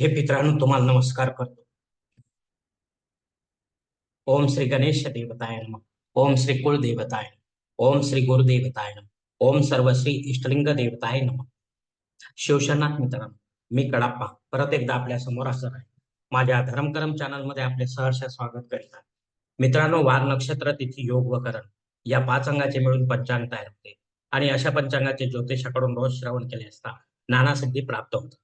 हे मित्रांनो तुम्हाला नमस्कार करतो. ओम श्री गणेश देवताय नम. ओम श्री कुलदेवताय ओम श्री गुरुदेवताय नम. ओम सर्व श्री इष्टलिंग देवताय नम. शिवशनाथ मित्रांनो मी कडाप्पा. परत एकदा आपल्यासमोर हजर आहे. माझ्या धर्मकरम चॅनलमध्ये आपले सहर्ष स्वागत करीत आहे मित्रांनो वार नक्षत्र तिथी योग व करण या पाच अंगाचे मिळून पंचांग तयार होते. आणि अशा पंचांगाचे ज्योतिषाकडून रोज श्रवण केले असता नाना सिद्धी प्राप्त होतात.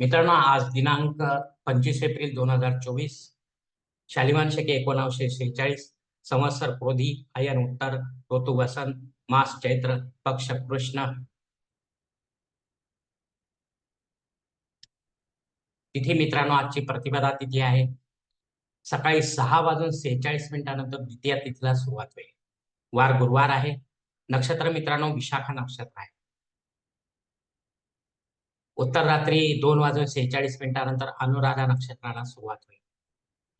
मित्रांनो आज दिनांक पंचवीस एप्रिल दोन हजार चोवीस. शालिवान शके एकोणावीसशे शेहेचाळीस संवत्सर क्रोधी आयन उत्तर ऋतू वसंत मास चैत्र पक्ष कृष्ण. तिथी मित्रांनो आजची प्रतिपदा तिथी आहे. सकाळी सहा वाजून सेहेचाळीस मिनिटानंतर द्वितीय तिथीला सुरुवात होईल. वार गुरुवार आहे. नक्षत्र मित्रांनो विशाखा नक्षत्र आहे. उत्तर रात्री दोन वाजून सेहेचाळीस मिनिटानंतर अनुराधा नक्षत्राला सुरुवात होईल.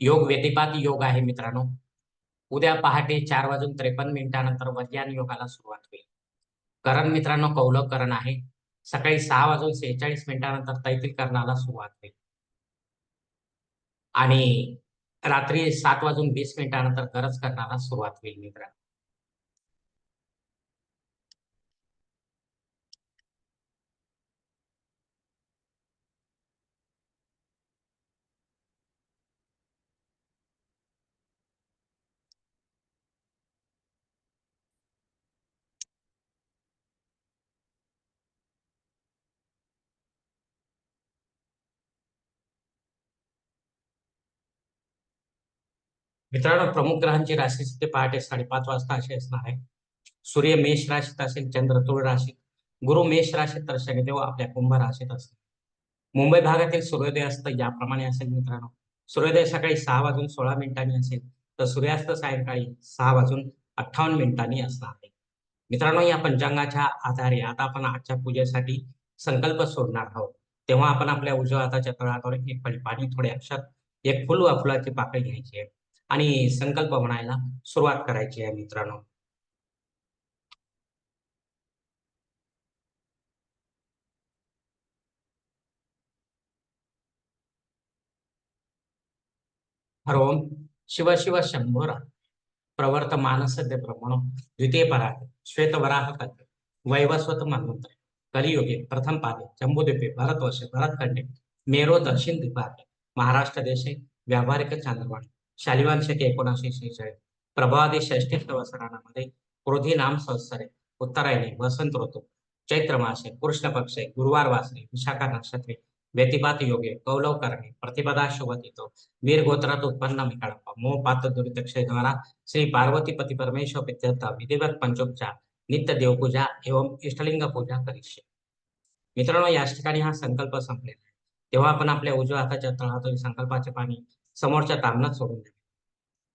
योग व्यतिपात योग आहे मित्रांनो. उद्या पहाटे चार वाजून त्रेपन्न मिनिटानंतर वज्ञान योगाला सुरुवात होईल. करण मित्रांनो कौलक करण आहे. सकाळी सहा वाजून सेहेचाळीस मिनिटानंतर तैतील करणाला सुरुवात होईल. आणि रात्री सात वाजून वीस मिनिटानंतर गरज करणाला सुरुवात होईल मित्रांनो. मित्रांनो प्रमुख ग्रहांची राशीस्थिती पहाटे साडेपाच वाजता अशी असणार आहे. सूर्य मेष राशीत असेल चंद्र तुळ राशीत. गुरु मेष राशीत तर शनिदेव आपल्या कुंभ राशीत असतील मुंबई भागातील सूर्योदय असतं याप्रमाणे असेल मित्रांनो. सूर्योदय सकाळी सहा वाजून सोळा मिनिटांनी असेल तर सूर्यास्त सायंकाळी सहा वाजून अठ्ठावन्न मिनिटांनी असणार आहे. मित्रांनो या पंचांगाच्या आधारे आता आपण आजच्या पूजेसाठी संकल्प सोडणार आहोत. तेव्हा आपण आपल्या उजव्या हाताच्या तळहातावर एक पळी पाणी थोडे अक्षर एक फुल वा फुलाची पाकळी घ्यायची आहे. आणि संकल्प म्हणायला सुरुवात करायची आहे मित्रांनो. हरोम शिव शिव शंभोरा प्रवर्त मानसद्य प्रमाण द्वितीय पराग श्वेतवराह कल्प वैवस्वत मन्वंतर कलियुगे प्रथम पादे जम्बूद्वीपे भरतवर्षे भरतखंडे मेरो दक्षिण द्वीपात महाराष्ट्र देशे व्यावहारिक चांद्रवाणी शालिवान शके एकोणीसशे शेहेचाळीस. प्रभावादी षष्ठी संवत्सरामध्ये क्रोधी नाम संवत्सरे उत्तरायणे वसंत ऋतू चैत्र मासे कृष्ण पक्षे गुरुवार वासरे विशाखा नक्षत्रे व्यतिपात योगे कौलव करणे प्रतिपदा शुभतितो वीर गोत्रात उत्पन्न मिकाळप्पा मोह पात दुरित द्वारा श्री पार्वती पती परमेश्वर पित्यर्थ विधिवत पंचोपचार नित्य देवपूजा एवं इष्टलिंग पूजा करीष्ये. मित्रांनो याच ठिकाणी हा संकल्प संपलेला आहे. तेव्हा आपण आपल्या उजव्या हाताच्या तळहातून संकल्पाचे पाणी समोरच्या तारणात सोडून द्यावे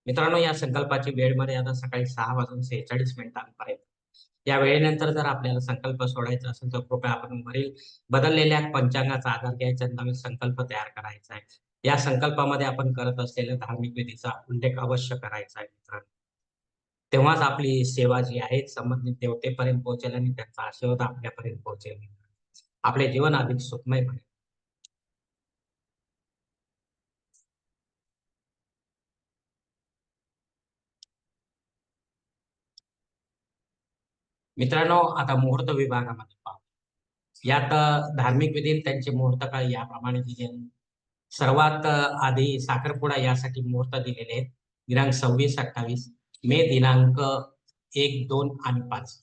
मित्रांनो या संकल्पाची वेळ मर्यादा सकाळी सहा वाजून सेहेचाळीस मिनिटांपर्यंत या वेळेनंतर जर आपल्याला संकल्प सोडायचा असेल तर कृपया आपण वरील बदललेल्या पंचांगाचा आधार घ्यायचा नवीन संकल्प तयार करायचा आहे. या संकल्पामध्ये आपण करत असलेल्या धार्मिक विधीचा उल्लेख अवश्य करायचा आहे मित्रांनो. तेव्हाच आपली सेवा जी आहे संबंधित देवतेपर्यंत पोहोचेल आणि त्यांचा आशीर्वाद आपल्यापर्यंत पोहोचेल. आपले जीवन अधिक सुखमय बनेल. मित्रांनो आता मुहूर्त विभागामध्ये पाहू. यात धार्मिक विधी त्यांचे मुहूर्त काळ याप्रमाणे दिले सर्वात आधी साखरपुडा यासाठी मुहूर्त दिलेले आहेत. दिनांक सव्वीस अठ्ठावीस मे दिनांक एक दोन आणि पाच.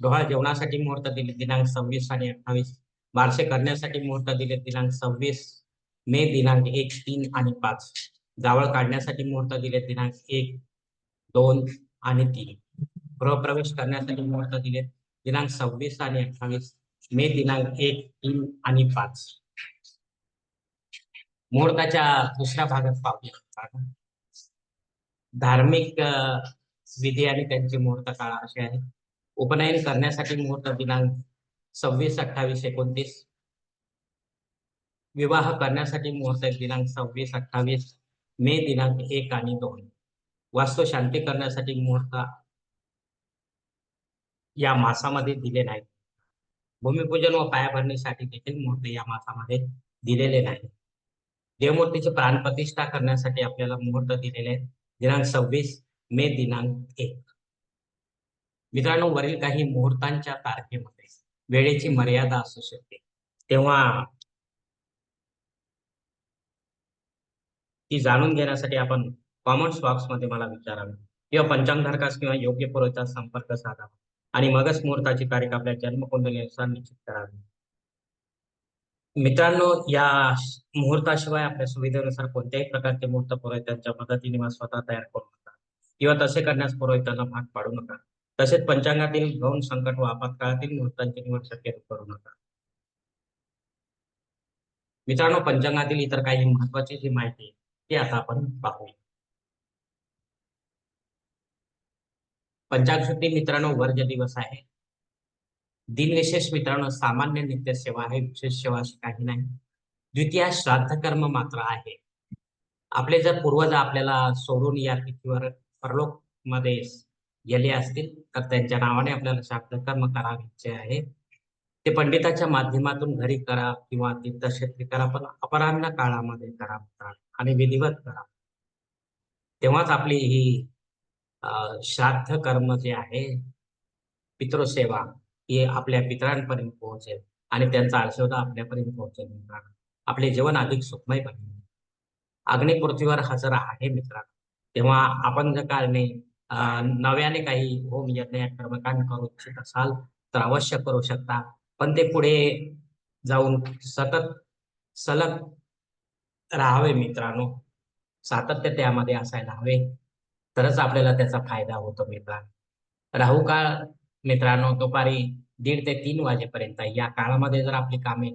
डोहाळ जेवणासाठी मुहूर्त दिले दिनांक सव्वीस आणि अठ्ठावीस. बारसे करण्यासाठी मुहूर्त दिले दिनांक सव्वीस मे दिनांक एक तीन आणि पाच. जावळ काढण्यासाठी मुहूर्त दिले दिनांक एक दोन आणि तीन. गृहप्रवेश करण्यासाठी मुहूर्त दिले दिनांक सव्वीस आणि अठ्ठावीस. मे दिनांक एक तीन आणि पाच. मुहूर्ताच्या दुसऱ्या भागात पाहूया. धार्मिक विधी आणि त्यांचे मुहूर्त काळ असे आहे. उपनयन करण्यासाठी मुहूर्त दिनांक सव्वीस अठ्ठावीस एकोणतीस. विवाह करण्यासाठी मुहूर्त दिनांक सव्वीस अठ्ठावीस. मे दिनांक एक आणि दोन. वास्तू शांती करण्यासाठी मुहूर्त या मासामध्ये दिले नाही भूमिपूजन व पायाभरणीसाठी देखील मुहूर्त या मासामध्ये दिलेले नाही देवमूर्तीची प्राणप्रतिष्ठा करण्यासाठी आपल्याला मुहूर्त दिलेले आहेत. दिनांक सव्वीस मे दिनांक एक. मित्रांनो वरील काही मुहूर्तांच्या तारखेमध्ये वेळेची मर्यादा असू शकते. तेव्हा ती जाणून घेण्यासाठी आपण कॉमेंट्स बॉक्समध्ये मला विचारावे. किंवा पंचांगधारकास किंवा योग्य पुरोहिताचा संपर्क साधावा. आणि मगच मुहूर्ताची तारीख आपल्या जन्मकुंडलीनुसार निश्चित करावी. मित्रांनो या मुहूर्ताशिवाय आपल्या सुविधेनुसार कोणत्याही प्रकारचे मुहूर्त पुरोहितांच्या मदतीने स्वतः तयार करू नका किंवा तसे करण्यास पुरोहितांना भाग पाडू नका. तसेच पंचांगातील गौण संकट व आपत्काळातील मुहूर्तांची निवड शक्यतो करू नका. मित्रांनो पंचांगातील इतर काही महत्वाची जी माहिती आहे, ती आता आपण पाहूया. पंचांग मित्रांनो वर्ज दिवस आहे. दिनविशेष मित्रांनो सामान्य नित्य सेवा आहे विशेष सेवा अशी काही नाही. द्वितीय श्राद्ध कर्म मात्र आहे. आपले जर पूर्वज आपल्याला सोडून या पृथ्वीवर परलोकमध्ये गेले असतील तर त्यांच्या नावाने आपल्याला श्राद्ध कर्म करायचे आहे. ते पंडिताच्या माध्यमातून घरी करा किंवा तीर्थक्षेत्री करा पण अपराह्न काळामध्ये करा आणि विधिवत करा. तेव्हाच आपली ही श्राद्ध कर्म जे आहे पितृसेवा ही आपल्या पितरांपर्यंत पोहोचेल आणि त्यांचा आशीर्वाद आपल्यापर्यंत पोहोचेल मित्रांनो. आपले जीवन अधिक सुखमय बनेल. अग्नी पृथ्वीवर हजर आहे मित्रांनो. तेव्हा आपण जर कारणे अं, नव्याने काही होम यज्ञ कर्मकांड करू इच्छित असाल तर अवश्य करू शकता. पण ते पुढे जाऊन सतत सलग राहावे मित्रांनो. सातत्य त्यामध्ये असायला हवे. तरच आपल्याला त्याचा फायदा होतो मित्रांनो राहू काळ मित्रांनो दुपारी दीड ते तीन वाजेपर्यंत या काळामध्ये जर आपली कामे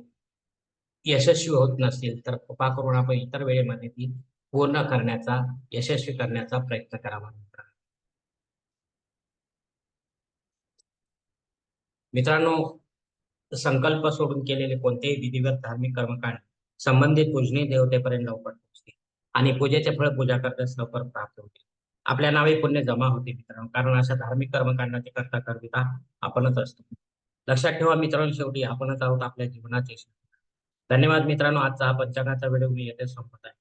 यशस्वी होत नसतील तर कृपा करून आपण इतर वेळेमध्ये ती पूर्ण करण्याचा यशस्वी करण्याचा प्रयत्न करावा मित्रांनो संकल्प सोडून केलेले कोणतेही विधिवत धार्मिक कर्मकांड संबंधित पूजनीय देवतेपर्यंत लवकर पोहोचते आणि पूजेचे फळ पूजा करताच लवकर प्राप्त होते आपल्या नावे पुण्य जमा होते मित्रांनो. कारण अशा धार्मिक कर्मकांडाचे करता करविता आपणच असतो. लक्षात ठेवा मित्रांनो शेवटी आपणच आहोत आपल्या जीवनाचे. धन्यवाद मित्रांनो आजचा हा पंचांगाचा व्हिडिओ मी येथे संपत आहे.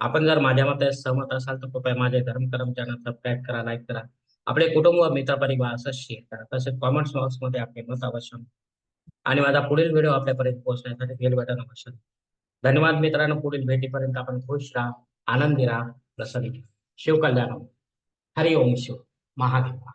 आपण जर माझ्या मते सहमत असाल तर कृपया माझे धर्म चॅनल सबस्क्राईब करा लाईक करा. आपले कुटुंब मित्र परिवार असं शेअर करा. तसेच कॉमेंट बॉक्समध्ये आपले मत अवश्य आणि माझा पुढील व्हिडिओ आपल्यापर्यंत पोहोचण्यासाठी बेल बटन अवश्य धन्यवाद मित्रांनो पुढील भेटीपर्यंत आपण खुश राहा आनंदी राहा प्रसन्न शिवकल्याण हो. हरि ओम शिव महादेवा